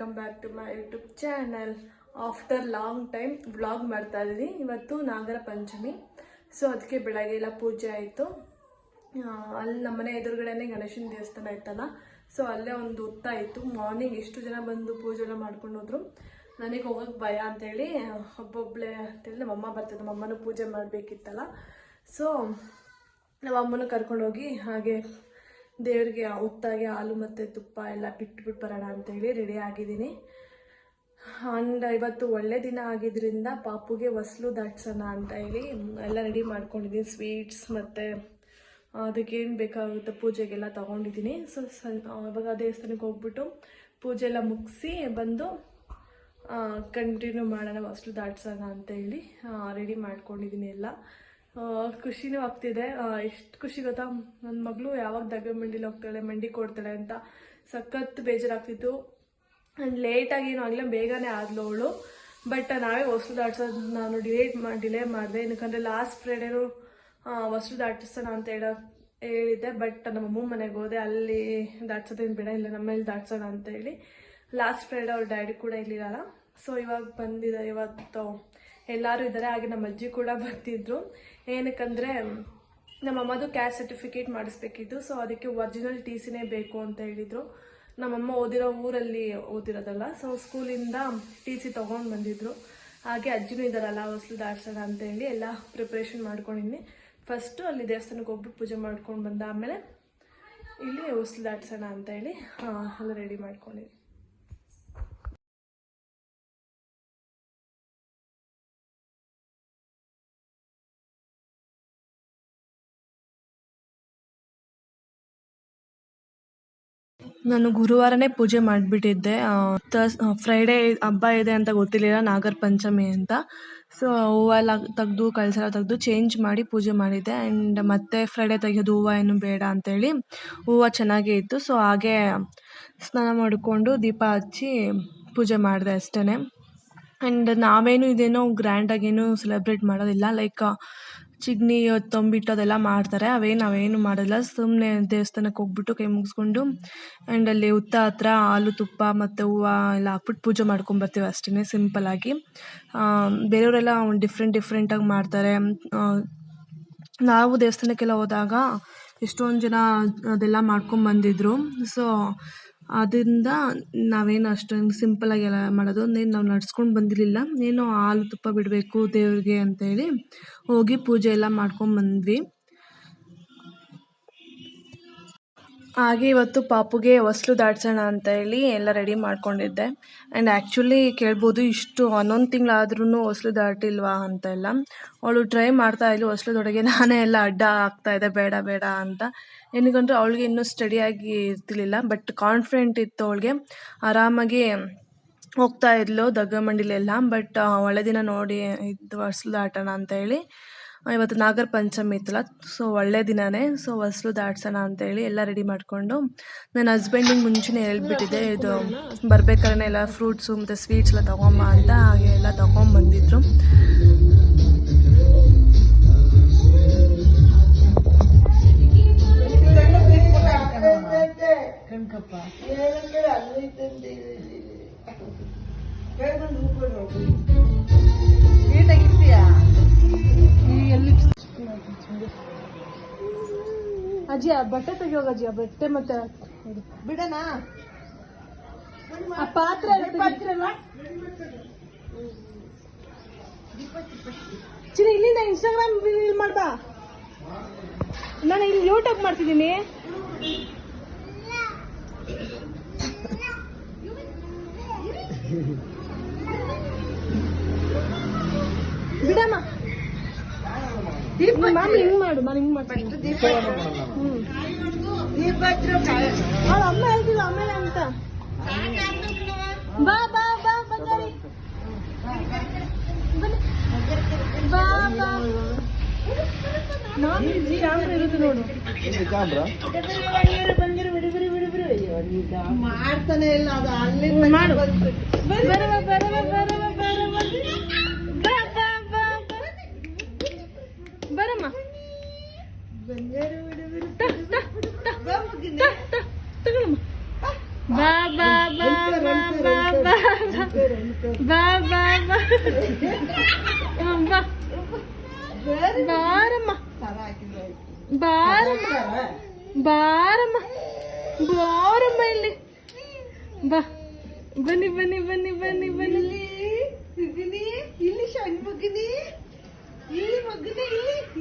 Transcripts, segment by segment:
Welcome back to my YouTube channel after long time vlog ಮಾಡ್ತಾ ಇದ್ದೀನಿ. ಇವತ್ತು Nagara Panchami. So ಅದಕ್ಕೆ ಬೆಳಗ್ಗೆ ಎಲ್ಲ ಪೂಜೆ ಆಯಿತು. ಅಲ್ಲಿ ನಮ್ಮನೆ ಎದುರುಗಡೆನೆ ಗಣೇಶನ ದೇವಸ್ಥಾನ ಇತ್ತಲ್ಲ? ಸೊ ಅಲ್ಲೇ ಒಂದು ಹುತ್ತ ಇತ್ತು. ಮಾರ್ನಿಂಗ್ ಎಷ್ಟು ಜನ ಬಂದು ಪೂಜೆ ಎಲ್ಲ ಮಾಡ್ಕೊಂಡು ಹೋದ್ರು. ನನಗೆ ಹೋಗೋಕೆ ಭಯ ಅಂತೇಳಿ ಒಬ್ಬೊಬ್ಳೆ ಅಂತೇಳಿ ನಮ್ಮಮ್ಮ ಬರ್ತದೆ ನಮ್ಮಮ್ಮನೂ ಪೂಜೆ ಮಾಡಬೇಕಿತ್ತಲ್ಲ. ಸೊ ನಮ್ಮಮ್ಮನ ಕರ್ಕೊಂಡೋಗಿ ಹಾಗೆ ದೇವರಿಗೆ ಹೊತ್ತಾಗಿ ಹಾಲು ಮತ್ತು ತುಪ್ಪ ಎಲ್ಲ ಬಿಟ್ಬಿಟ್ಟು ಬರೋಣ ಅಂತೇಳಿ ರೆಡಿ ಆಗಿದ್ದೀನಿ. ಆ್ಯಂಡ್ ಇವತ್ತು ಒಳ್ಳೆ ದಿನ ಆಗಿದ್ದರಿಂದ ಪಾಪುಗೆ ಹೊಸ್ಲು ದಾಟ್ಸೋಣ ಅಂತ ಹೇಳಿ ಎಲ್ಲ ರೆಡಿ ಮಾಡ್ಕೊಂಡಿದ್ದೀನಿ. ಸ್ವೀಟ್ಸ್ ಮತ್ತು ಅದಕ್ಕೇನು ಬೇಕಾಗುತ್ತೆ ಪೂಜೆಗೆಲ್ಲ ತೊಗೊಂಡಿದ್ದೀನಿ. ಸೊ ಸ ಇವಾಗ ದೇವಸ್ಥಾನಕ್ಕೆ ಹೋಗ್ಬಿಟ್ಟು ಪೂಜೆ ಎಲ್ಲ ಮುಗಿಸಿ ಬಂದು ಕಂಟಿನ್ಯೂ ಮಾಡೋಣ ಹೊಸ್ಲು ದಾಟ್ಸೋಣ ಅಂತ ಹೇಳಿ ರೆಡಿ ಮಾಡ್ಕೊಂಡಿದ್ದೀನಿ ಎಲ್ಲ. ಖುಷಿನೂ ಆಗ್ತಿದೆ. ಎಷ್ಟು ಖುಷಿ ಗೊತ್ತಾ? ನನ್ನ ಮಗಳು ಯಾವಾಗ ದಗ ಮಂಡಿಲಿ ಹೋಗ್ತಾಳೆ ಮಂಡಿ ಕೊಡ್ತಾಳೆ ಅಂತ ಸಖತ್ ಬೇಜಾರಾಗ್ತಿತ್ತು. ಲೇಟಾಗಿ ಏನು ಆಗಲಿಲ್ಲ, ಬೇಗನೆ ಆದ್ಲು ಅವಳು. ಬಟ್ ನಾವೇ ಹೊಸಲು ದಾಟ್ಸೋದು ನಾನು ಡಿಲೇಟ್ ಮಾಡಿ ಡಿಲೇ ಮಾಡಿದೆ. ಏನಕ್ಕಂದರೆ ಲಾಸ್ಟ್ ಫ್ರೈಡೇನು ಹೊಸಲು ದಾಟಿಸೋಣ ಅಂತ ಹೇಳೋ ಹೇಳಿದ್ದೆ. ಬಟ್ ನಮ್ಮ ಅಮ್ಮ ಮನೆಗೆ ಹೋದೆ. ಅಲ್ಲಿ ದಾಟ್ಸೋದೇನು ಬೇಡ, ಇಲ್ಲ ನಮ್ಮಲ್ಲಿ ದಾಟ್ಸೋಣ ಅಂತ ಹೇಳಿ. ಲಾಸ್ಟ್ ಫ್ರೈಡೇ ಅವ್ರ ಡ್ಯಾಡಿ ಕೂಡ ಇಲ್ಲಿರಲ್ಲ ಸೊ ಇವಾಗ ಬಂದಿದೆ, ಇವತ್ತು ಎಲ್ಲರೂ ಇದ್ದಾರೆ, ಹಾಗೆ ನಮ್ಮ ಅಜ್ಜಿ ಕೂಡ ಬರ್ತಿದ್ರು. ಏನಕ್ಕಂದರೆ, ನಮ್ಮ ಅಮ್ಮದು ಕ್ಯಾಸ್ಟ್ ಸರ್ಟಿಫಿಕೇಟ್ ಮಾಡಿಸ್ಬೇಕಿತ್ತು ಸೊ ಅದಕ್ಕೆ ಒರಿಜಿನಲ್ ಟಿ ಸಿನೇ ಬೇಕು ಅಂತ ಹೇಳಿದರು. ನಮ್ಮಮ್ಮ ಓದಿರೋ ಊರಲ್ಲಿ ಓದಿರೋದಲ್ಲ ಸೊ ಸ್ಕೂಲಿಂದ ಟಿ ಸಿ ತೊಗೊಂಡು ಬಂದಿದ್ರು. ಹಾಗೆ ಅಜ್ಜಿನೂ ಇದ್ದಾರಲ್ಲ, ಹೊಸಲು ದಾರ್ಸಣ ಅಂತ ಹೇಳಿ ಎಲ್ಲ ಪ್ರಿಪ್ರೇಷನ್ ಮಾಡ್ಕೊಂಡಿದ್ದೀನಿ ಫಸ್ಟು ಅಲ್ಲಿ ದೇವಸ್ಥಾನಕ್ಕೆ ಹೋಗ್ಬಿಟ್ಟು ಪೂಜೆ ಮಾಡ್ಕೊಂಡು ಬಂದ ಆಮೇಲೆ ಇಲ್ಲಿ ಹೊಸಲು ದಾಟ್ಸೋಣ ಅಂತ ಹೇಳಿ ಎಲ್ಲ ರೆಡಿ ಮಾಡ್ಕೊಂಡಿದ್ದೀನಿ ನಾನು ಗುರುವಾರನೇ ಪೂಜೆ ಮಾಡಿಬಿಟ್ಟಿದ್ದೆ. ಫ್ರೈಡೇ ಹಬ್ಬ ಇದೆ ಅಂತ ಗೊತ್ತಿರಲಿಲ್ಲ, ನಾಗರ ಪಂಚಮಿ ಅಂತ. ಸೊ ಹೂವೆಲ್ಲ ತೆಗೆದು, ಕಳಸ ತೆಗೆದು ಚೇಂಜ್ ಮಾಡಿ ಪೂಜೆ ಮಾಡಿದ್ದೆ. ಆ್ಯಂಡ್ ಮತ್ತೆ ಫ್ರೈಡೇ ತೆಗೆಯೋದು ಹೂವು ಏನು ಬೇಡ ಅಂತೇಳಿ ಹೂವು ಚೆನ್ನಾಗೇ ಇತ್ತು. ಸೊ ಹಾಗೆ ಸ್ನಾನ ಮಾಡಿಕೊಂಡು ದೀಪ ಹಚ್ಚಿ ಪೂಜೆ ಮಾಡಿದೆ ಅಷ್ಟೇ ಆ್ಯಂಡ್ ನಾವೇನು ಇದೇನೋ ಗ್ರ್ಯಾಂಡಾಗೇನು ಸೆಲೆಬ್ರೇಟ್ ಮಾಡೋದಿಲ್ಲ. ಲೈಕ್ ಚಿಗ್ನಿ ತಂಬಿಟ್ಟು ಅದೆಲ್ಲ ಮಾಡ್ತಾರೆ. ಅವೇನು ನಾವೇನು ಮಾಡೋಲ್ಲ. ಸುಮ್ಮನೆ ದೇವಸ್ಥಾನಕ್ಕೆ ಹೋಗ್ಬಿಟ್ಟು ಕೈ ಮುಗಿಸ್ಕೊಂಡು ಆ್ಯಂಡ್ ಅಲ್ಲಿ ಹುತ್ತ ಹತ್ರ ಹಾಲು, ತುಪ್ಪ ಮತ್ತು ಹೂವು ಎಲ್ಲ ಹಾಕ್ಬಿಟ್ಟು ಪೂಜೆ ಮಾಡ್ಕೊಂಬರ್ತೀವಿ ಅಷ್ಟೇ ಸಿಂಪಲ್ಲಾಗಿ ಬೇರೆಯವರೆಲ್ಲ ಡಿಫ್ರೆಂಟ್ ಡಿಫ್ರೆಂಟಾಗಿ ಮಾಡ್ತಾರೆ. ನಾವು ದೇವಸ್ಥಾನಕ್ಕೆಲ್ಲ ಹೋದಾಗ ಎಷ್ಟೊಂದು ಜನ ಅದೆಲ್ಲ ಮಾಡ್ಕೊಂಬಂದಿದ್ರು ಸೊ ಅದರಿಂದ ನಾವೇನು ಅಷ್ಟೊಂದು ಸಿಂಪಲ್ಲಾಗಿ ಎಲ್ಲ ಮಾಡೋದು ಏನು ನಾವು ನಡ್ಸ್ಕೊಂಡು ಬಂದಿರಲಿಲ್ಲ. ಏನೋ ಹಾಲು ತುಪ್ಪ ಬಿಡಬೇಕು ದೇವ್ರಿಗೆ ಅಂತೇಳಿ ಹೋಗಿ ಪೂಜೆ ಎಲ್ಲ ಮಾಡ್ಕೊಂಬಂದ್ವಿ. ಹಾಗೆ ಇವತ್ತು ಪಾಪುಗೆ ಹೊಸ್ಲು ದಾಟ್ಸೋಣ ಅಂತ ಹೇಳಿ ಎಲ್ಲ ರೆಡಿ ಮಾಡ್ಕೊಂಡಿದ್ದೆ. ಆ್ಯಂಡ್ ಆ್ಯಕ್ಚುಲಿ ಕೇಳ್ಬೋದು ಇಷ್ಟು ಹನ್ನೊಂದು ತಿಂಗಳಾದ್ರೂ ಹೊಸ್ಲು ದಾಟಿಲ್ವಾ ಅಂತ ಎಲ್ಲ. ಅವಳು ಟ್ರೈ ಮಾಡ್ತಾ ಇದ್ಲು ಹೊಸ್ಲದೊಳಗೆ ನಾನೇ ಎಲ್ಲ ಅಡ್ಡ ಆಗ್ತಾ ಇದ್ದೆ ಬೇಡ ಬೇಡ ಅಂತ. ಏನಕ್ಕಂದ್ರೆ ಅವಳಿಗೆ ಇನ್ನೂ ಸ್ಟಡಿಯಾಗಿ ಇರ್ತಿರ್ಲಿಲ್ಲ ಬಟ್ ಕಾನ್ಫಿಡೆಂಟ್ ಇತ್ತು ಅವಳಿಗೆ. ಆರಾಮಾಗಿ ಹೋಗ್ತಾ ಇದ್ಲು ದಗ್ಗಮಂಡಿಲೆಲ್ಲ ಬಟ್ ಒಳ್ಳೆ ದಿನ ನೋಡಿ ಇದು ಹೊಸ್ಲು ದಾಟೋಣ ಅಂತ ಹೇಳಿ. ಇವತ್ತು ನಾಗರ ಪಂಚಮಿ ಇತ್ತಲ್ಲ ಸೊ ಒಳ್ಳೆ ದಿನನೇ ಸೊ ಹೊಸ್ಲು ದಾಟ್ಸೋಣ ಅಂತೇಳಿ ಎಲ್ಲ ರೆಡಿ ಮಾಡಿಕೊಂಡು ನನ್ನ ಹಸ್ಬೆಂಡಿಗೆ ಮುಂಚೆನೇ ಹೇಳ್ಬಿಟ್ಟಿದ್ದೆ, ಇದು ಬರ್ಬೇಕಾದ್ರೆ ಎಲ್ಲ ಫ್ರೂಟ್ಸು ಮತ್ತು ಸ್ವೀಟ್ಸ್ ಎಲ್ಲ ತೊಗೊಂಬ ಅಂತ ಹಾಗೆ ಎಲ್ಲ ತೊಗೊಂಬಂದಿದ್ರು. ಅಜ್ಜಿ ಬಟ್ಟೆ ತೆಗಿಯೋಗ ಅಜ್ಜಿ ಬಟ್ಟೆ ಮತ್ತೆ ಬಿಡಣ. ಆ ಪಾತ್ರೆ? ಚಿರಿ ಇಲ್ಲಿಂದ ಇನ್ಸ್ಟಾಗ್ರಾಮ್ ರೀಲ್ ಮಾಡ್ಬಾ ನಾನು ಇಲ್ಲಿ ಯೂಟ್ಯೂಬ್ ಮಾಡ್ತಿದ್ದೀನಿ. ಹಿಂಗ್ ಮಾಡು ನಾನು ಹಿಂಗ್ ಮಾಡ್ತೀನಿ. ಅವ್ಳ ಅಮ್ಮ ಆಮೇಲೆ ಅಂತ. ಬಾ ಬಾ ಬಾ ಬಂಗಾರಿ. ಬನ್ನಿ. ಬಾ ಬಾ. ನಾನು ಇಲ್ಲಿ ಕ್ಯಾಮ್ರಾ ಇರುತ್ತೆ ನೋಡು. ಬಂದಿರು ಬಿಡು ಬಿಡು ಬಿಡು ಮಾಡ್ತಾನೆ ಇಲ್ಲ ಅದು ಅಲ್ಲಿ ಮಾಡು. ಬರಮ್ಮ ಬಂದಿರು ಬಿಡು ಬಿಡು ತ, ತ, ತ, ಬಾ ಮುಗಿನೆ. ತ, ತ, ತಗೊಳಮ್ಮ ಬಾ ಬಾ ಬಾ ಬಾ ಬಾ ಬಾ ಬಾ ಬಾ ಹ್ಮ್, ಬಾ ಬಾರಮ್ಮ ಬಾರಮ್ಮ ಬಾರಮ್ಮ ಬಾರಮ್ಮ ಇಲ್ಲಿ ಬಾ ಬನ್ನಿ ಬನ್ನಿ ಬನ್ನಿ ಬನ್ನಿ ಬನ್ನಿ ಮಗನಿ ಇಲ್ಲಿ ಸಣ್ಣ ಮಗನಿ ಇಲ್ಲಿ ಮಗನಿ ಇಲ್ಲಿ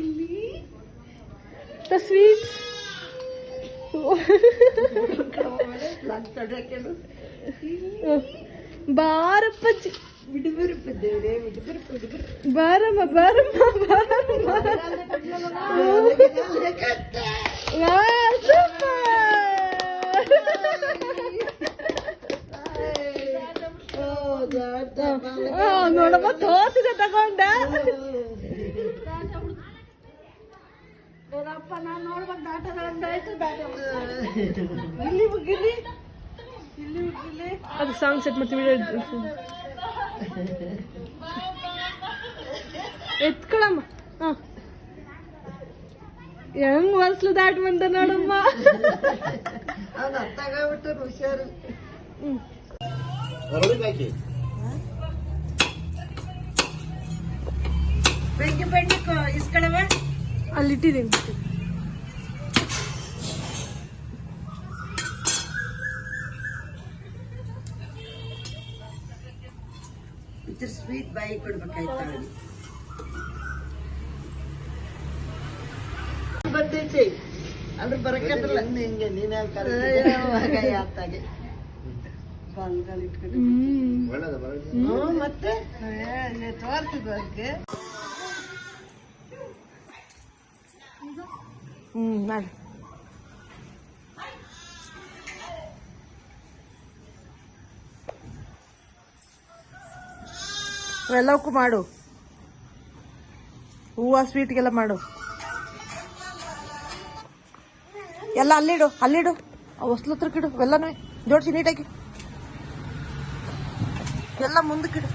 ಇಲ್ಲಿ ದ ಸ್ವೀಟ್ಸ್ ಬಾರಪ್ಪ ಜಿ- ಬಿಡುಬರಪ್ಪ ದೇವ್ರೆ ಬಿಡುಬರಪ್ಪ ಬಿಡುಬರಪ್ಪ ಬಾರಮ್ಮ ಬಾರಮ್ಮ ಬಾರಮ್ಮ ವಾ, super. ಆ, ನೋಡಮ್ಮ ತೋರ್ಸಿದೆ ತಗೊಂಡ ನೋಡಪ್ಪ ನಾನು ನೋಡ್ಬೇಕು ದಾಟಗಳಂದಾಯ್ತು ದಾಟ ಇಲ್ಲಿ ಮುಗಿಲಿ ಇಲ್ಲಿ ಮುಗಿಲಿ. ಅದು ಸಾಂಗ್ ಸೆಟ್ ಮಾಡ್ತೀವಿ ಎತ್ಕೊಳಮ್ಮ. ಹ. ಹೆಂಗ್ ಹೊಸ್ಲು ದಾಟ್ ಬಂದ ನೋಡಮ್ಮ. ಅವ್ನು ಅತ್ತಾಗ್ಬಿಟ್ಟು ಹುಷಾರು. ಹ್ಮ್. ಬೆಂಕಿ ಬೆಂಕಿ ಇಸ್ಕಳವ? ಅಲ್ಲಿಟ್ಟಿದ್ದೀನಿ. ಇದ್ರ ಸ್ವೀಟ್ ಬಾಯಿ ಕೊಡ್ಬೇಕಾಯ್ತು ಅವನಿಗೆ ಬರ್ತೈತಿ. ಅದ್ರ ಬರಕತ್ತಲ್ಲ ಹಿಂಗೆ ನೀನ್ ಯಾತಾಗೆ. ಬಾಲ್ಗಳು ಇಟ್ಕೊಂಡು ಹ್ಞೂ ಮತ್ತೆ? ತೋರ್ಸಿದ್ ಅದಕ್ಕೆ. ಹ್ಮ್ ಮಾಡಿ ಎಲ್ಲವಕ್ಕೂ ಮಾಡು ಹೂವ ಸ್ವೀಟ್ಗೆಲ್ಲ ಮಾಡು ಎಲ್ಲ ಅಲ್ಲಿಡು ಅಲ್ಲಿಡು ಆ ಹೊಸ್ಲು ಹತ್ರಕ್ಕಿಡು ಎಲ್ಲನೂ ಜೋಡಿಸಿ ನೀಟಾಗಿ ಎಲ್ಲ ಮುಂದಕ್ಕಿಡು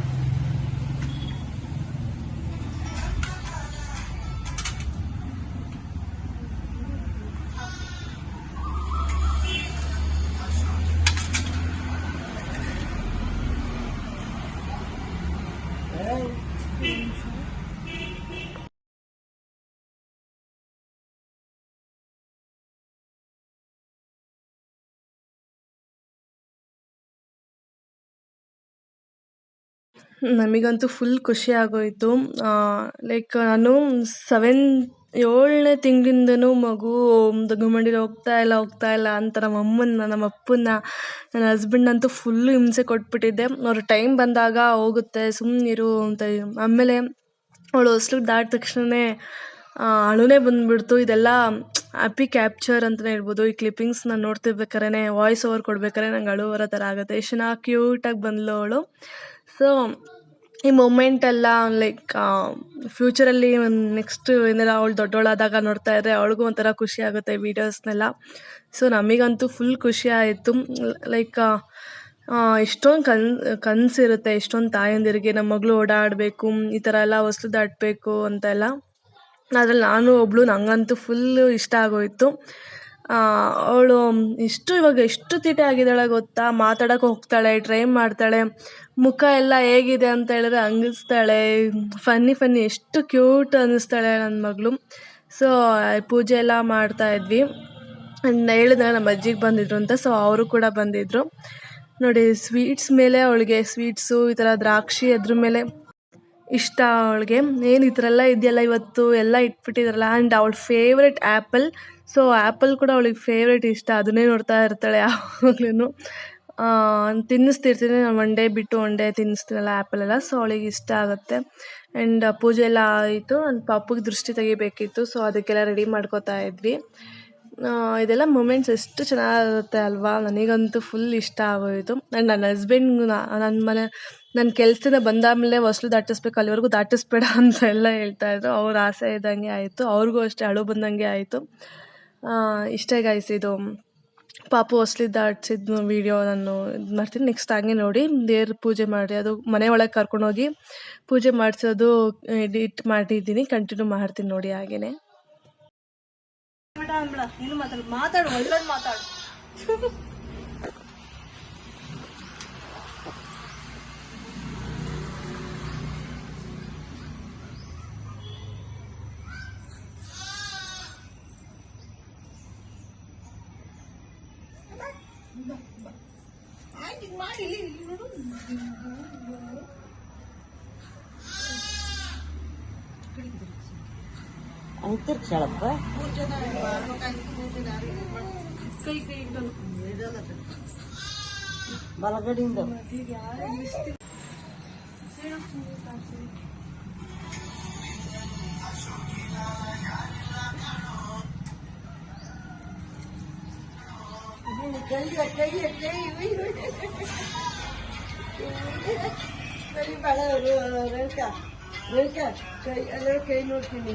ನಮಗಂತೂ ಫುಲ್ ಖುಷಿ ಆಗೋಯಿತು. ಲೈಕ್ ನಾನು ಸೆವೆನ್ ಏಳನೇ ತಿಂಗಳಿಂದನೂ ಮಗು ದಗ್ಗುಮಂಡಿಲಿ ಹೋಗ್ತಾ ಇಲ್ಲ ಹೋಗ್ತಾ ಇಲ್ಲ ಅಂತ ನಮ್ಮ ಅಮ್ಮನ್ನ ನಮ್ಮ ಅಪ್ಪನ್ನ, ನನ್ನ ಹಸ್ಬೆಂಡ್ನಂತೂ ಫುಲ್ಲು ಹಿಂಸೆ ಕೊಟ್ಬಿಟ್ಟಿದ್ದೆ. ಅವ್ರ ಟೈಮ್ ಬಂದಾಗ ಹೋಗುತ್ತೆ ಸುಮ್ಮನಿರು ಅಂತ ಆಮೇಲೆ ಅವಳು ಹೊಸ್ಲು ದಾಟಿದ ತಕ್ಷಣವೇ ಅಳುನೇ ಬಂದ್ಬಿಡ್ತು. ಇದೆಲ್ಲ ಹ್ಯಾಪಿ ಕ್ಯಾಪ್ಚರ್ ಅಂತಲೇ ಹೇಳ್ಬೋದು. ಈ ಕ್ಲಿಪ್ಪಿಂಗ್ಸ್ ನಾನು ನೋಡ್ತಿರ್ಬೇಕಾದ್ರೆ ವಾಯ್ಸ್ ಓವರ್ ಕೊಡ್ಬೇಕಾದ್ರೆ ನಂಗೆ ಅಳು ಬರೋ ಥರ ಆಗುತ್ತೆ. ಎಷ್ಟು ಚೆನ್ನಾಗಿ ಕ್ಯೂಟಾಗಿ ಬಂದಳು ಅವಳು. ಸೊ ಈ ಮೊಮೆಂಟ್ ಎಲ್ಲ ಲೈಕ್ ಫ್ಯೂಚರಲ್ಲಿ ನೆಕ್ಸ್ಟ್ ಏನಾರ ಅವಳು ದೊಡ್ಡವಳಾದಾಗ ನೋಡ್ತಾ ಇದ್ದರೆ ಅವಳಿಗೂ ಒಂಥರ ಖುಷಿ ಆಗುತ್ತೆ ವೀಡಿಯೋಸ್ನೆಲ್ಲ ಸೊ ನಮಗಂತೂ ಫುಲ್ ಖುಷಿ ಆಯಿತು. ಲೈಕ್ ಎಷ್ಟೊಂದು ಕನ್ ಕನಸಿರುತ್ತೆ ಎಷ್ಟೊಂದು ತಾಯಂದಿರಿಗೆ ನಮ್ಮ ಮಗಳು ಓಡಾಡಬೇಕು, ಈ ಥರ ಎಲ್ಲ ಹೊಸ್ಲು ದಾಟಬೇಕು ಅಂತೆಲ್ಲ. ಅದ್ರಲ್ಲಿ ನಾನು ಒಬ್ಬಳು ನನಗಂತೂ ಫುಲ್ಲು ಇಷ್ಟ ಆಗೋಯಿತು. ಅವಳು ಎಷ್ಟು ಇವಾಗ ಎಷ್ಟು ತೀಟೆ ಆಗಿದ್ದಾಳೆ ಗೊತ್ತಾ? ಮಾತಾಡೋಕೆ ಹೋಗ್ತಾಳೆ ಟ್ರೈ ಮಾಡ್ತಾಳೆ. ಮುಖ ಎಲ್ಲ ಹೇಗಿದೆ ಅಂತ ಹೇಳಿದ್ರೆ ಅಂಗಿಸ್ತಾಳೆ. ಫನ್ನಿ ಫನ್ನಿ ಎಷ್ಟು ಕ್ಯೂಟ್ ಅನ್ನಿಸ್ತಾಳೆ ನನ್ನ ಮಗಳು. ಸೊ ಪೂಜೆ ಎಲ್ಲ ಮಾಡ್ತಾ ಇದ್ವಿ. ಹೇಳಿದ್ನಲ್ಲ ನಮ್ಮ ಅಜ್ಜಿಗೆ ಬಂದಿದ್ರು ಅಂತ ಸೊ ಅವರು ಕೂಡ ಬಂದಿದ್ದರು ನೋಡಿ ಸ್ವೀಟ್ಸ್ ಮೇಲೆ ಅವಳಿಗೆ ಸ್ವೀಟ್ಸು ಈ ಥರ ದ್ರಾಕ್ಷಿ ಅದ್ರ ಮೇಲೆ ಇಷ್ಟ ಅವಳಿಗೆ. ಏನು ಈ ಥರ ಎಲ್ಲ ಇದೆಯಲ್ಲ ಇವತ್ತು? ಎಲ್ಲ ಇಟ್ಬಿಟ್ಟಿದ್ರಲ್ಲ. ಆ್ಯಂಡ್ ಅವಳ ಫೇವ್ರೆಟ್ ಆ್ಯಪಲ್ ಸೊ ಆ್ಯಪಲ್ ಕೂಡ ಅವಳಿಗೆ ಫೇವ್ರೇಟ್ ಇಷ್ಟ. ಅದನ್ನೇ ನೋಡ್ತಾ ಇರ್ತಾಳೆ ಯಾವಾಗ್ಲೂ ತಿನ್ನಿಸ್ತಿರ್ತೀನಿ. ನಾನು ಒನ್ ಡೇ ಬಿಟ್ಟು ಒನ್ ಡೇ ತಿನ್ನಿಸ್ತೀನಲ್ಲ ಆ್ಯಪಲೆಲ್ಲ ಸೊ ಅವಳಿಗೆ ಇಷ್ಟ ಆಗುತ್ತೆ. ಆ್ಯಂಡ್ ಪೂಜೆ ಎಲ್ಲ ಆಯಿತು. ನನ್ನ ಪಾಪುಗೆ ದೃಷ್ಟಿ ತೆಗಿಬೇಕಿತ್ತು. ಸೊ ಅದಕ್ಕೆಲ್ಲ ರೆಡಿ ಮಾಡ್ಕೋತಾ ಇದ್ವಿ. ಇದೆಲ್ಲ ಮೂಮೆಂಟ್ಸ್ ಎಷ್ಟು ಚೆನ್ನಾಗಿರುತ್ತೆ ಅಲ್ವಾ? ನನಗಂತೂ ಫುಲ್ ಇಷ್ಟ ಆಗೋಯಿತು. ಆ್ಯಂಡ್ ನನ್ನ ಹಸ್ಬೆಂಡ್ ನನ್ನ ಮನೆ ನನ್ನ ಕೆಲಸದಿಂದ ಬಂದಾದಮೇಲೆ ಹೊಸ್ಲು ದಾಟಿಸ್ಬೇಕು, ಅಲ್ಲಿವರೆಗೂ ದಾಟಿಸ್ಬೇಡ ಅಂತ ಎಲ್ಲ ಹೇಳ್ತಾಯಿದ್ರು ಅವ್ರ ಆಸೆ ಇದ್ದಂಗೆ ಆಯಿತು. ಅವ್ರಿಗೂ ಅಷ್ಟೇ ಅಳು ಬಂದಂಗೆ ಆಯಿತು. ಇಷ್ಟೇ ಗೈಸ್ ಇದು ಪಾಪು ಹೊಸ್ಲಿದ್ದ ಆಡ್ಸಿದ್ ವೀಡಿಯೋ ನಾನು ಇದು ಮಾಡ್ತೀನಿ. ನೆಕ್ಸ್ಟ್ ಹಂಗೆ ನೋಡಿ, ದೇವ್ರ ಪೂಜೆ ಮಾಡಿ, ಅದು ಮನೆ ಒಳಗೆ ಕರ್ಕೊಂಡೋಗಿ ಪೂಜೆ ಮಾಡಿಸೋದು ಎಡಿಟ್ ಮಾಡಿದ್ದೀನಿ ಕಂಟಿನ್ಯೂ ಮಾಡ್ತೀನಿ ನೋಡಿ ಹಾಗೇನೆ. ಮಾತಾಡು ಮಾತಾಡು. ಅಂತರ್ಕ್ಷಳಪ್ಪ ಕೈ ಕೈ ಇಟ್ಕೊಂಡು. ಬಲಗಡೆಯಿಂದ ಸರಿ ಬೇಡ ರೇಖಾ ರೇಖಾ ಕೈ ಅದ್ರ ಕೈ ನೋಡ್ತೀನಿ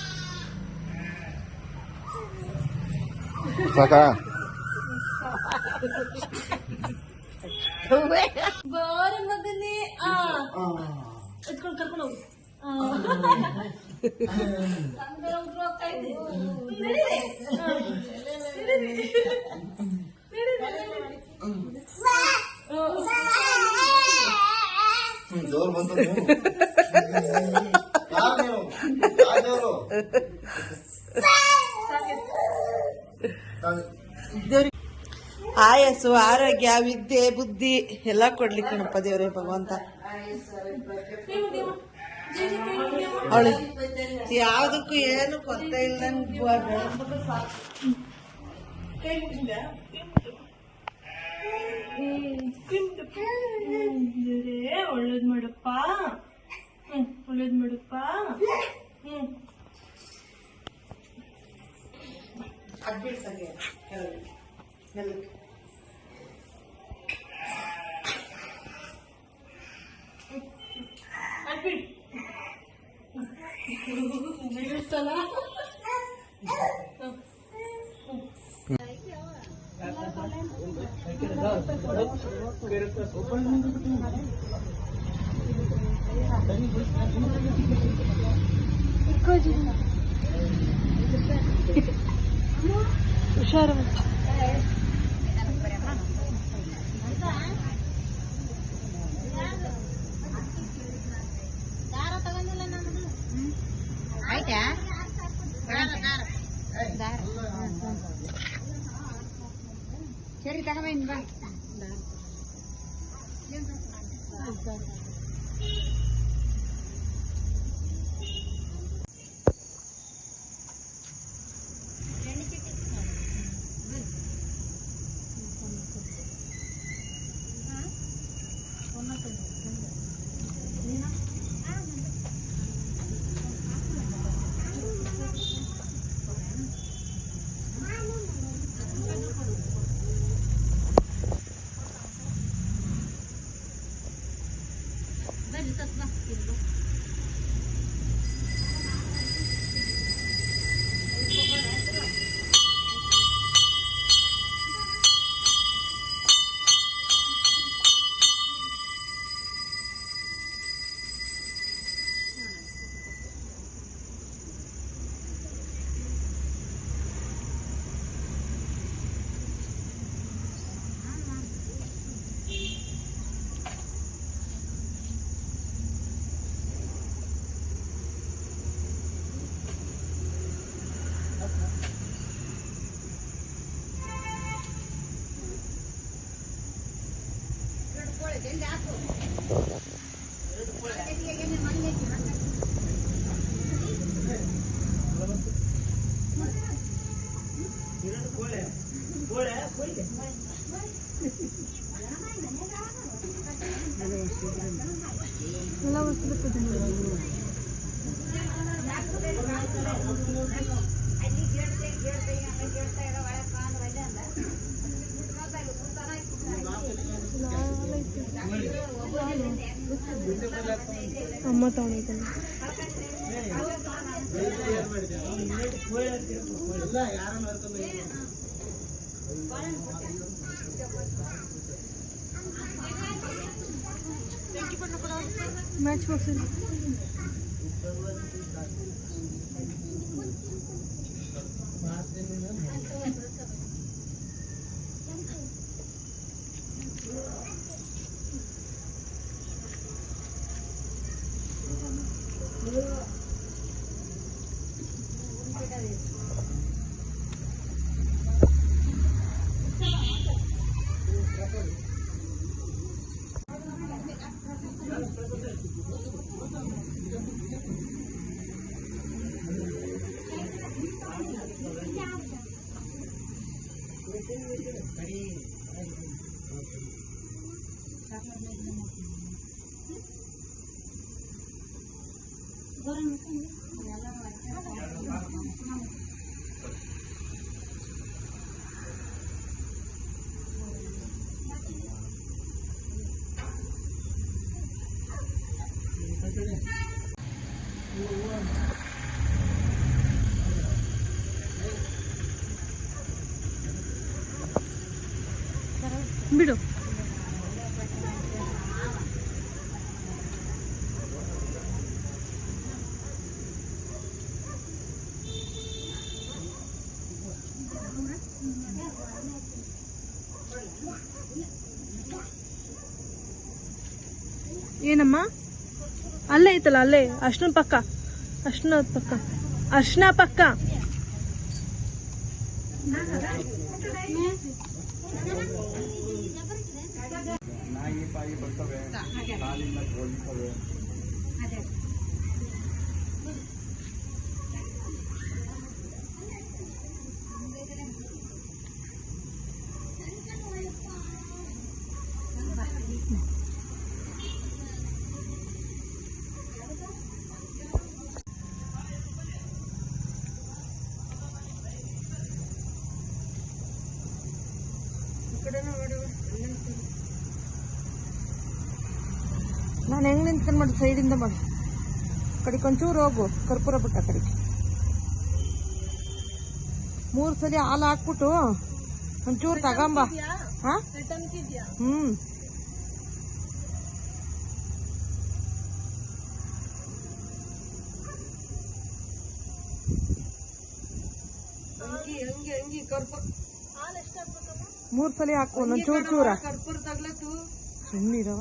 ಹಂಗೆ ಕಾಪಾಡಪ್ಪ ಯಾರು ದೃಷ್ಟಿ ಆಗ್ಬಾರ್ದು ನನ್ನ ಮಗಳಿಗೆ ಸೂಪರ್ ಸಾಕಾ ಬಾರ ಆಯಸ್ಸು, ಆರೋಗ್ಯ, ವಿದ್ಯೆ, ಬುದ್ಧಿ ಎಲ್ಲ ಕೊಡ್ಲಿ ಕಣಪ್ಪ ದೇವ್ರೆ, ಭಗವಂತ. ಅವಳು ಯಾವ್ದಕ್ಕೂ ಏನು ಕೊರತೆ ಇಲ್ಲ ಒಳ್ಳೇದ್ ಮಾಡಪ್ಪ. ಹ್ಮ್, ಒಳ್ಳೇದ್ ಮಾಡಪ್ಪ. ಹ್ಮ್. ಅಡ್ಬಿಡ್ ಬಿಡುತ್ತಲ್ಲ ಹುಷಾರು ಸರಿ ತಗೋಬೇನ್ ಬಾ Juga 对不 అమ్మ తోడైతే match box Thank you. Yeah. ಬಿಡು. ಏನಮ್ಮ? ಅಲ್ಲೇ ಐತಲ್ಲ ಅಲ್ಲೇ ಅಷ್ಟೊಂದು ಪಕ್ಕ. अर्शन पक्का अर्शन पक्का ना ये पाई ನಿಂತ್ಕೊಂಡ್ ಮಾಡು ಸೈಡಿಂದ ಮಾಡು. ಕಡಿಕ್ ಒಂಚೂರು ಹೋಗು ಕರ್ಪೂರ ಬಿಟ್ಟ ಕಡೆಗೆ. ಮೂರು ಸಲ ಹಾಲು ಹಾಕ್ಬಿಟ್ಟು ಒಂಚೂರು ತಗೊಂಬ. ಹಾ? ಹ್ಮ್. ಮೂರ್ ಸಲ ಹಾಕು ಒಂದೊಂದ್ ಚೂರ್ ಚೂರ. ಸುಮ್ಮನಿರವ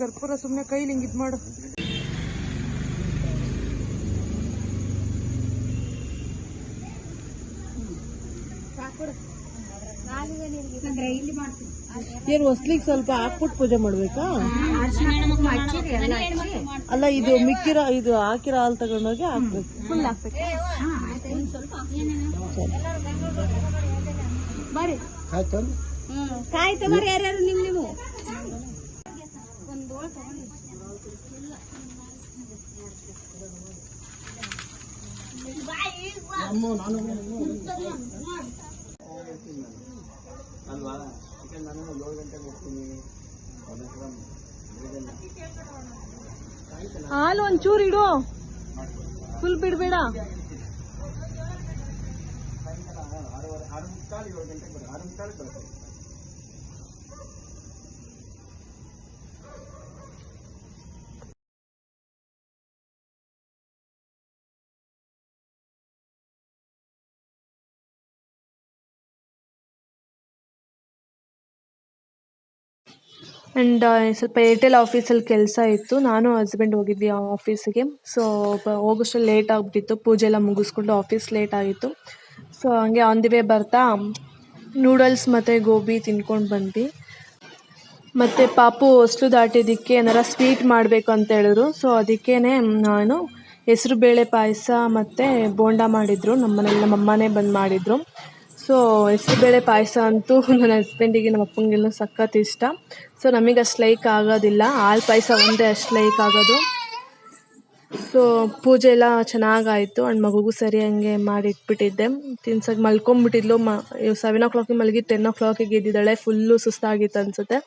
ಕರ್ಪೂರ ಸುಮ್ಮನೆ ಕೈಲಿ ಹಿಂಗಿದ್ ಇದ್ ಮಾಡು. ಅಂದ್ರೆ ಇಲ್ಲಿ ಮಾಡ್ತೀನಿ ಏನ್ ಹೊಸ್ಲಿಗ್ ಸ್ವಲ್ಪ ಹಾಕ್ಬಿಟ್ಟು ಪೂಜೆ ಮಾಡ್ಬೇಕಾ? ಅಲ್ಲ ಇದು ಮಿಕ್ಕಿರೋ ಇದು ಹಾಕಿರೋ ಹಾಲು ತಗೊಂಡೋಗಿ ಹಾಕ್ಬೇಕು. ಫುಲ್ ಹಾಕ್ಬೇಕು. ಬರ್ರಿ ಆಯ್ತು. ಹ್ಮ್ ಕಾಯ್ತ ಬರ್ರಿ ಯಾರ್ಯಾರು ನಿಮ್ ನೀವು? ಅಲ್ವಾ? ಯಾಕಂದ್ರೆ ನಾನು ಏಳು ಗಂಟೆಗೆ ಹೋಗ್ತೀನಿ. ಹಾಲು ಒಂಚೂರು ಇಡು. ಫುಲ್ ಬಿಡ್ಬೇಡ. ಆರು ಮುಕ್ಕಾಲು ಏಳು ಗಂಟೆಗೆ ಆರು ಮುಕ್ಕಾಲು ಬರುತ್ತೆ ಆ್ಯಂಡ್ ಸ್ವಲ್ಪ ಏರ್ಟೆಲ್ ಆಫೀಸಲ್ಲಿ ಕೆಲಸ ಇತ್ತು. ನಾನು ಹಸ್ಬೆಂಡ್ ಹೋಗಿದ್ವಿ ಆ ಆಫೀಸಿಗೆ ಸೊ ಹೋಗೋಷ್ಟು ಲೇಟ್ ಆಗಿಬಿಟ್ಟಿತ್ತು. ಪೂಜೆ ಎಲ್ಲ ಮುಗಿಸ್ಕೊಂಡು ಆಫೀಸ್ ಲೇಟ್ ಆಗಿತ್ತು. ಸೊ ಹಂಗೆ ಆನ್ ದಿ ವೇ ಬರ್ತಾ ನೂಡಲ್ಸ್ ಮತ್ತು ಗೋಬಿ ತಿನ್ಕೊಂಡು ಬಂದ್ವಿ. ಮತ್ತು ಪಾಪು ಹೊಸ್ಲು ದಾಟಿದ್ದಕ್ಕೆ ಏನಾರ ಸ್ವೀಟ್ ಮಾಡಬೇಕು ಅಂತ ಹೇಳಿದ್ರು. ಸೊ ಅದಕ್ಕೇ ನಾನು ಹೆಸರು ಬೇಳೆ ಪಾಯಸ ಮತ್ತು ಬೋಂಡ ಮಾಡಿದರು. ನಮ್ಮ ನಮ್ಮಮ್ಮನೇ ಬಂದು ಮಾಡಿದರು. ಸೊ ಹೆಸ್ರುಬೇಳೆ ಪಾಯಸ ಅಂತೂ ನನ್ನ ಹಸ್ಬೆಂಡಿಗೆ ನಮ್ಮ ಅಪ್ಪಂಗೆಲ್ಲ ಸಖತ್ ಇಷ್ಟ. ಸೊ ನಮಗೆ ಅಷ್ಟು ಲೈಕ್ ಆಗೋದಿಲ್ಲ. ಹಾಲು ಪಾಯಸ ಒಂದೇ ಅಷ್ಟು ಲೈಕ್ ಆಗೋದು. ಸೊ ಪೂಜೆ ಎಲ್ಲ ಚೆನ್ನಾಗಾಯಿತು. ಆ್ಯಂಡ್ ಮಗುಗೂ ಸರಿ ಹಂಗೆ ಮಾಡಿ ಇಟ್ಬಿಟ್ಟಿದ್ದೆ ತಿನ್ಸಕ್ಕೆ ಮಲ್ಕೊಂಬಿಟ್ಟಿದ್ಲು. ಮ ಸೆವೆನ್ ಓ ಕ್ಲಾಕಿಗೆ ಮಲಗಿ ಟೆನ್ ಓ ಕ್ಲಾಕಿಗೆ ಇದ್ದಿದ್ದಾಳೆ ಫುಲ್ಲು ಸುಸ್ತಾಗಿತ್ತು ಅನಿಸುತ್ತೆ.